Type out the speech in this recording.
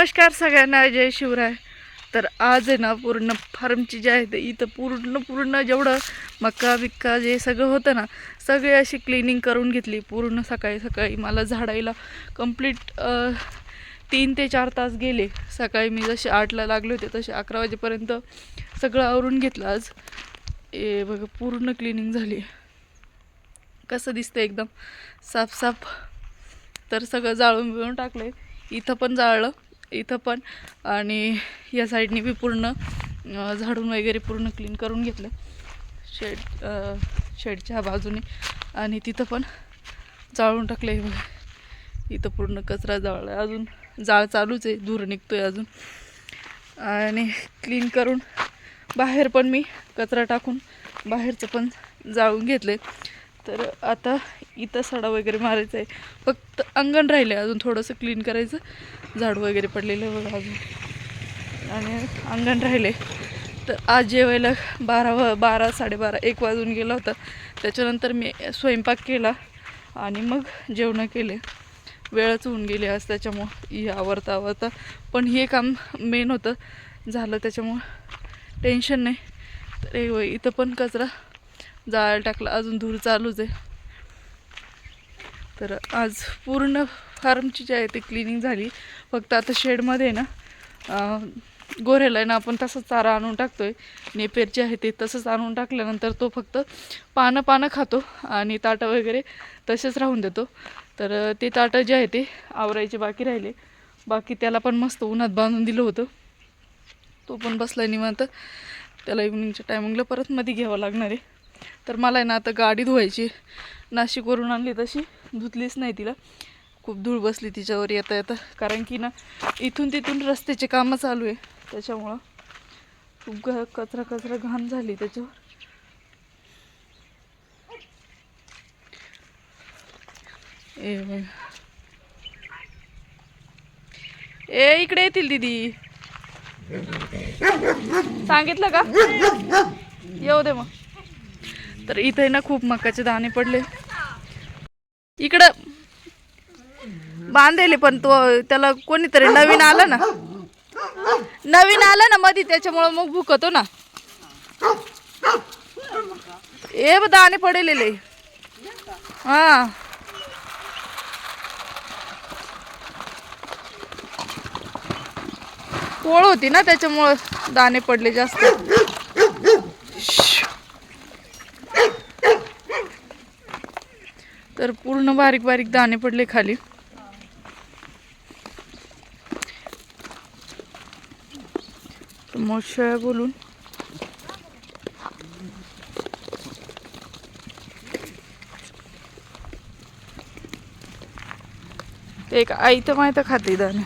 नमस्कार सगळ्यांना जय शिवराय. तर आज आहे ना पूर्ण फार्मची जी आहे ते इथं पूर्ण पूर्ण जेवढं मक्का बिक्का जे सगळं होतं ना सगळे अशी क्लिनिंग करून घेतली. पूर्ण सकाळी सकाळी मला झाडायला कंप्लीट तीन ते चार तास गेले. सकाळी मी जसे आठला लागले होते तसे अकरा वाजेपर्यंत सगळं आवरून घेतलं आज. ए बघा पूर्ण क्लिनिंग झाली. कसं दिसतं एकदम साफसाफ. तर सगळं जाळून बिळून टाकलं इथं पण जाळलं. इथं पण. आणि या साईडने मी पूर्ण झाडून वगैरे पूर्ण क्लीन करून घेतलं शेड शेडच्या बाजूने. आणि तिथं पण जाळून टाकलं आहे बघा. इथं पूर्ण कचरा जाळला आहे अजून जाळ चालूच आहे. धूर निघतो आहे अजून. आणि क्लीन करून बाहेर पण मी कचरा टाकून बाहेरचं पण जाळून घेतलं आहे तर आता इथं सडा वगैरे मारायचा आहे फक्त अंगण राहिले अजून थोडंसं क्लीन करायचं. झाडू वगैरे पडलेलं आहे बघा अजून. आणि अंगण राहिले तर आज जेवायला बारा व बारा साडेबारा एक वाजून गेला होता. त्याच्यानंतर मी स्वयंपाक केला आणि मग जेवणं केले. वेळच होऊन गेली आज त्याच्यामुळं. ही आवरता आवरता. पण हे काम मेन होतं. झालं त्याच्यामुळं. टेन्शन नाही. तर इथं पण कचरा जाळायला टाकला. अजून धूर चालूच आहे. तर आज पूर्ण फार्मची जी आहे ती क्लिनिंग झाली. फक्त आता शेडमध्ये ना गोऱ्याला आहे ना आपण तसंच चारा आणून टाकतो आहे नेपेर जे आहे ते तसंच आणून टाकल्यानंतर तो फक्त पानं पानं खातो आणि ताटं वगैरे तसेच राहून देतो. तर ते ताटं जे आहे ते आवरायचे बाकी राहिले. बाकी त्याला पण मस्त उन्हात बांधून दिलं होतं. तो पण बसला निवांत. त्याला इव्हनिंगच्या टायमिंगला परत मध्ये घ्यावं लागणार आहे. तर मला आहे ना आता गाडी धुवायची. नाशिकवरून आणली तशी. धुतलीच नाही तिला. खूप धूळ बसली तिच्यावर येता येतं. कारण की ना इथून तिथून रस्त्याचे कामं चालू आहे. त्याच्यामुळं खूप ग कचरा कचरा घाण झाली त्याच्यावर. ए ए इकडे येतील दीदी. सांगितलं का? येऊ दे मग. तर इथे ना खूप मकाचे दाणे पडले. इकडं बांधले पण तो त्याला कोणीतरी नवीन आला ना. नवीन आला ना मधी त्याच्यामुळं मग भुकतो ना. ए ब दाणे पडलेले. हा. पोळ होती ना त्याच्यामुळं दाणे पडले जास्त. तर पूर्ण बारीक बारीक दाणे पडले खाली. तर मग शेळ्या बोलून. एक आई तर माहिती खाते दाणे.